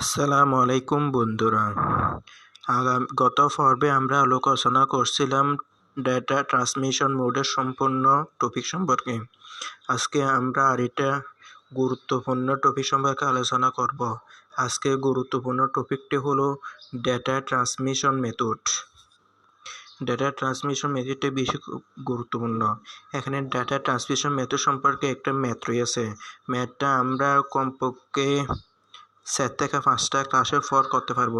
আসসালামু আলাইকুম বন্ধুরা। আগাম, গত পর্বে আমরা আলোচনা করছিলাম ডেটা ট্রান্সমিশন মোডের সম্পূর্ণ টপিক সম্পর্কে। আজকে আমরা আরেকটা গুরুত্বপূর্ণ টপিক সম্পর্কে আলোচনা করব। আজকে গুরুত্বপূর্ণ টপিকটি হলো data transmission method data transmission মেথডটি বেশি গুরুত্বপূর্ণ। এখানে ডেটা ট্রান্সমিশন মেথড সম্পর্কে একটা ম্যাথ রয়েছে। ম্যাথটা আমরা কমপক্ষে চার থেকে পাঁচটা ক্লাসের পর করতে পারব।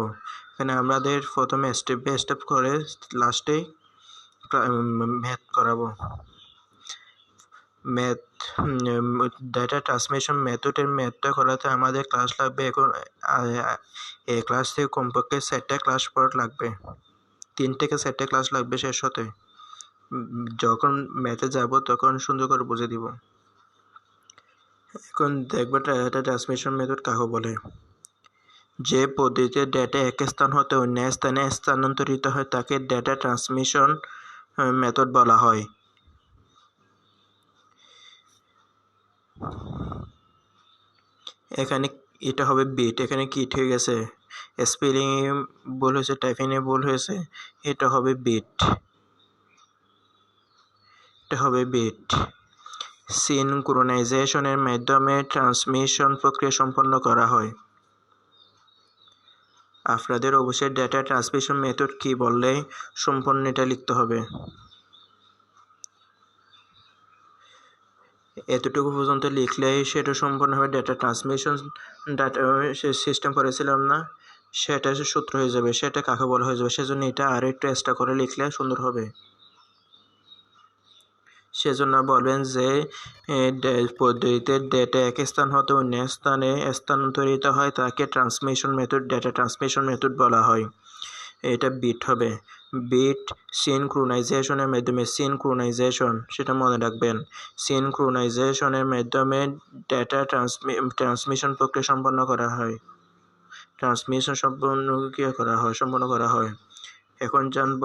এখানে আমাদের প্রথমে স্টেপ বাই স্টেপ করে লাস্টে ম্যাথ করাবো। ম্যাথ ডেটা ট্রান্সমিশন মেথডের ম্যাথটা করাতে আমাদের ক্লাস লাগবে এখন এ ক্লাস থেকে কমপক্ষে চারটে ক্লাস পর লাগবে। তিন থেকে চারটে ক্লাস লাগবে শেষ হতে। যখন ম্যাথে যাব তখন সুন্দর করে বুঝে দিব। এখন দেখবে ডেটা ট্রান্সমিশন মেথড কাকে বলে। যে পদ্ধতিতে ডেটা এক স্থান হতে অন্য স্থানে স্থানান্তরিত হয়, তাকে ডেটা ট্রান্সমিশন মেথড বলা হয়। এখানে এটা হবে বিট এখানে কি হয়ে গেছে স্পেলিং ভুল হয়েছে টাইপিংয়ে ভুল হয়েছে, এটা হবে বিট এটা হবে বিট সিনক্রোনাইজেশনের মাধ্যমে ট্রান্সমিশন প্রক্রিয়া সম্পন্ন করা হয়। আপনাদের অবশ্যই ডেটা ট্রান্সমিশন মেথড কি বললে সম্পূর্ণ এটা লিখতে হবে। এতটুকু পর্যন্ত লিখলেই সেটা সম্পূর্ণ হবে। ডেটা ট্রান্সমিশন ডাটা সিস্টেম করেছিলাম না, সেটা সূত্র হয়ে যাবে, সেটা কাকে বলা হয়ে যাবে, সেজন্য এটা আর একটু এক্সট্রা করে লিখলে সুন্দর হবে। সেজন্য বলবেন যে পদ্ধতিতে ডেটা এক স্থান হতে অন্য স্থানে স্থানান্তরিত হয়, তাকে transmission method data transmission method বলা হয়। এটা বিট হবে। বিট সিনক্রোনাইজেশনের মাধ্যমে সিনক্রোনাইজেশন সেটা মনে রাখবেন। সিনক্রোনাইজেশনের মাধ্যমে ডেটা ট্রান্সমি ট্রান্সমিশন প্রক্রিয়া সম্পন্ন করা হয়। ট্রান্সমিশন সম্পন্ন করা হয়, সম্পন্ন করা হয়। এখন জানব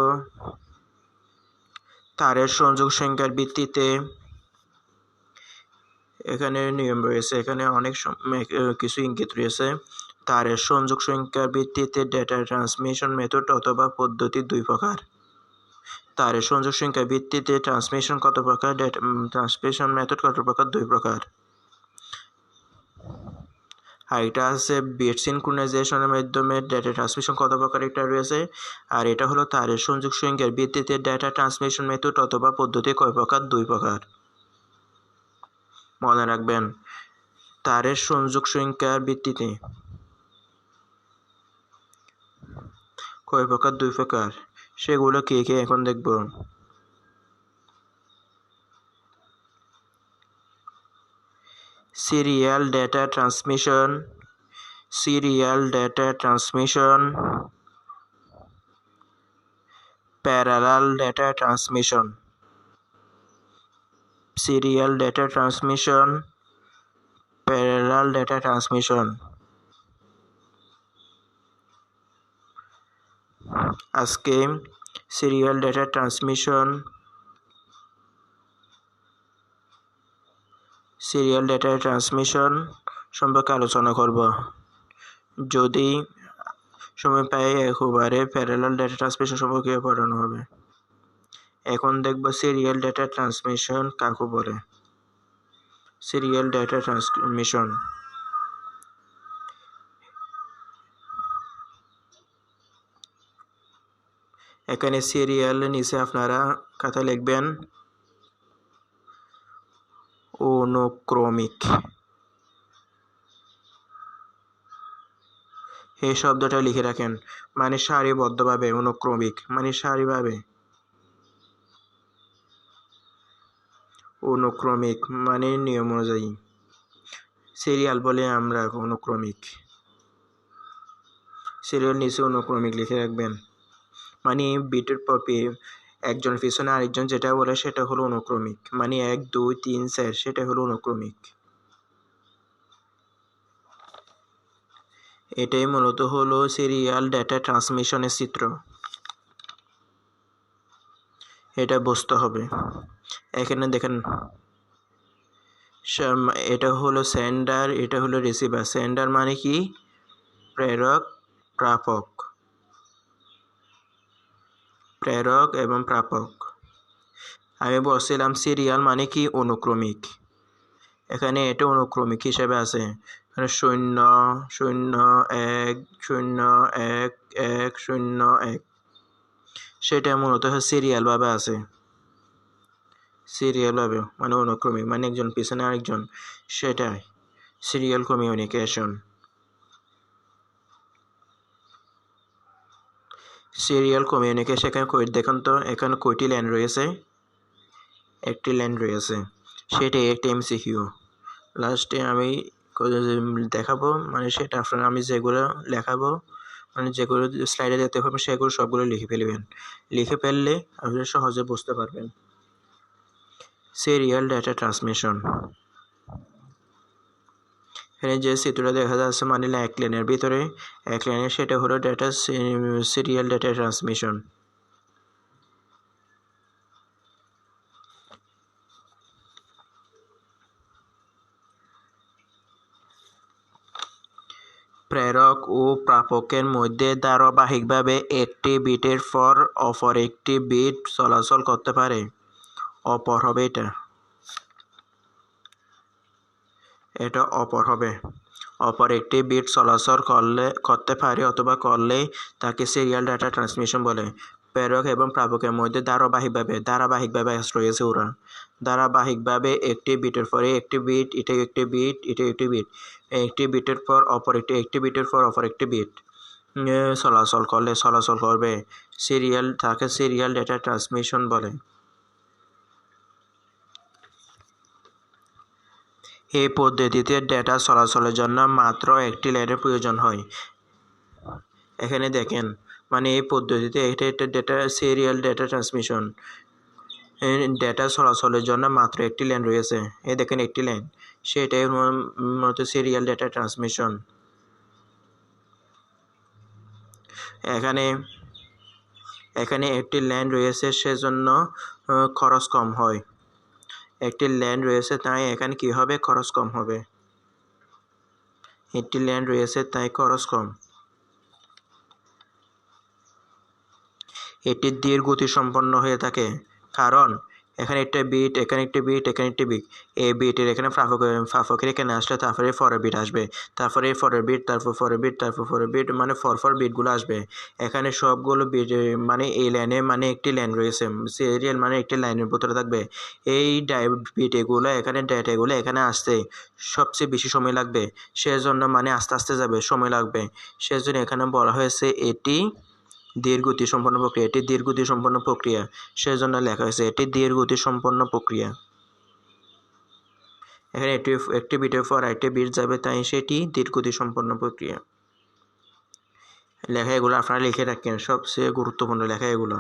তারের সংযোগ সংখ্যার ভিত্তিতে এখানে নিয়ম রয়েছে। এখানে অনেক কিছু ইঙ্গিত রয়েছে। তারের সংযোগ সংখ্যার ভিত্তিতে ডেটা ট্রান্সমিশন মেথড অথবা পদ্ধতি দুই প্রকার। তারের সংযোগ সংখ্যার ভিত্তিতে ট্রান্সমিশন কত প্রকার ডেটা ট্রান্সমিশন মেথড কত প্রকার, দুই প্রকার। আর এটা আছে বিট সিনক্রোনাইজেশনের মাধ্যমে ডেটা ট্রান্সমিশন কত প্রকার এটা রয়েছে, আর এটা হলো তারের সংযোগ সংখ্যার ভিত্তিতে ডেটা ট্রান্সমিশন মেথড অথবা পদ্ধতি কয় প্রকার? দুই প্রকার। মনে রাখবেন তারের সংযোগ সংখ্যার ভিত্তিতে। কয় প্রকার? দুই প্রকার। সেগুলো কে কে এখন দেখব? Serial data transmission serial data transmission parallel data transmission serial data transmission parallel data transmission আজকে serial data transmission serial data transmission সম্পর্কে আলোচনা করব। যদি সময় পাই, একেবারে প্যারালাল ডেটা ট্রান্সমিশন সম্পর্কে পড়ানো হবে। এখন দেখব সিরিয়াল ডেটা ট্রান্সমিশন কাকে বলে। সিরিয়াল ডেটা ট্রান্সমিশন এখানে সিরিয়াল নিচে আপনারা কথা লিখবেন। অনুক্রমিক। এই শব্দটা লিখে রাখেন মানে সারিবদ্ধভাবে, অনুক্রমিক মানে সারিভাবে। অনুক্রমিক মানে নিয়ম অনুযায়ী। সিরিয়াল বলে আমরা অনুক্রমিক। সিরিয়াল নিচে অনুক্রমিক লিখে রাখবেন মানে বিটের পপি একজন পিছনে আরেকজন যেটা বলে সেটা হলো অনুক্রমিক। মানে এক, দুই, তিন, চার, সেটা হলো অনুক্রমিক। এটাই মূলত হলো সিরিয়াল ডেটা ট্রান্সমিশনের চিত্র। এটা বুঝতে হবে। এখানে দেখেন এটা হলো সেন্ডার এটা হলো রিসিভার সেন্ডার মানে কি? প্রেরক, প্রাপক। প্রেরক এবং প্রাপক আমি বলছিলাম সিরিয়াল মানে কি? অনুক্রমিক। এখানে এটা অনুক্রমিক হিসেবে আছে। এখানে শূন্য শূন্য, এক শূন্য, এক এক, শূন্য, এক। সেটা মূলত সিরিয়ালভাবে আছে। সিরিয়ালভাবে মানে অনুক্রমিক মানে একজন পিছনে আরেকজন। সেটাই। সিরিয়াল কমিউনিকেশন সিরিয়াল কমিউনিকেশন এখানে দেখুন তো, এখানে কয়টি লাইন রয়েছে? একটি লাইন রয়েছে। সেটাই একটি এমসিকিউ। লাস্টে আমি দেখাবো মানে সেটা আপনারা, আমি যেগুলো লেখাবো মানে যেগুলো স্লাইডে দেখতে পাবেন, সেগুলো সবগুলো লিখে ফেলবেন। লিখে ফেললে আপনারা সহজে বুঝতে পারবেন। Serial data transmission. এখানে যে চিত্রটা দেখা যাচ্ছে মানে এক লাইনের ভিতরে, এক লাইনের সেটা হলো ডেটা সিরিয়াল ডেটা ট্রান্সমিশন প্রেরক ও প্রাপকের মধ্যে ধারাবাহিকভাবে একটি বিটের পর অপর একটি বিট চলাচল করতে পারে। অপর হবে এটা। এটা অপর হবে। অপর একটি বিট চলাচল করলে, করতে পারে অথবা করলে তাকে সিরিয়াল ডাটা ট্রান্সমিশন বলে। প্রেরক এবং প্রাপকের মধ্যে ধারাবাহিকভাবে ধারাবাহিকভাবে রয়েছে ওরা ধারাবাহিকভাবে একটি বিটের পরে একটি বিট এটা একটি বিট এটা একটি বিট। একটি বিটের পর অপর একটি একটি বিটের পর অপর একটি বিট। চলাচল করলে চলাচল করবে। সিরিয়াল তাকে সিরিয়াল ডেটা ট্রান্সমিশন বলে। এই পদ্ধতিতে ডেটা চলাচলের জন্য মাত্র একটি লাইনের প্রয়োজন হয়। এখানে দেখেন মানে এই পদ্ধতিতে এটা একটা data serial data transmission data চলাচলের জন্য মাত্র একটি লাইন রয়েছে। এই দেখেন একটি লাইন সেটাই মূলত সিরিয়াল ডেটা ট্রান্সমিশন এখানে এখানে একটি লাইন রয়েছে, সেজন্য খরচ কম হয়। একটি ল্যান্ড রয়েছে, তাই এখানে কি হবে খরচ কম হবে? একটি ল্যান্ড রয়েছে, তাই খরচ কম। এটি ধীর গতি সম্পন্ন হয়ে থাকে, কারণ এখানে একটা বিট এখানে একটা বিট এখানে একটি বিট এই বিটের এখানে ফাফক ফাফকের এখানে আসলে তারপরে ফরের বিট আসবে। তারপরে ফরের বিট তারপর ফরের বিট তারপর ফরের বিট মানে ফর ফর বিটগুলো আসবে। এখানে সবগুলো বিট মানে এই লাইনে মানে একটি লাইন রয়েছে। সিরিয়াল মানে একটি লাইনের ভিতরে থাকবে। এই বিট এগুলো, এখানে ডেটাগুলো এখানে আসতে সবচেয়ে বেশি সময় লাগবে। সেজন্য মানে আস্তে আস্তে যাবে, সময় লাগবে। সেজন্য এখানে বলা হয়েছে এটি ধীরগতি সম্পন্ন প্রক্রিয়া। এটি ধীরগতি সম্পন্ন প্রক্রিয়া। সেজন্য লেখা হয়েছে, এটি ধীরগতি সম্পন্ন প্রক্রিয়া। এখানে একটি একটি বিটের পর আরেকটি বিট যাবে, তাই সেটি ধীরগতি সম্পন্ন প্রক্রিয়া। লেখা এগুলো আপনারা লিখে রাখেন। সবচেয়ে গুরুত্বপূর্ণ লেখা এগুলো।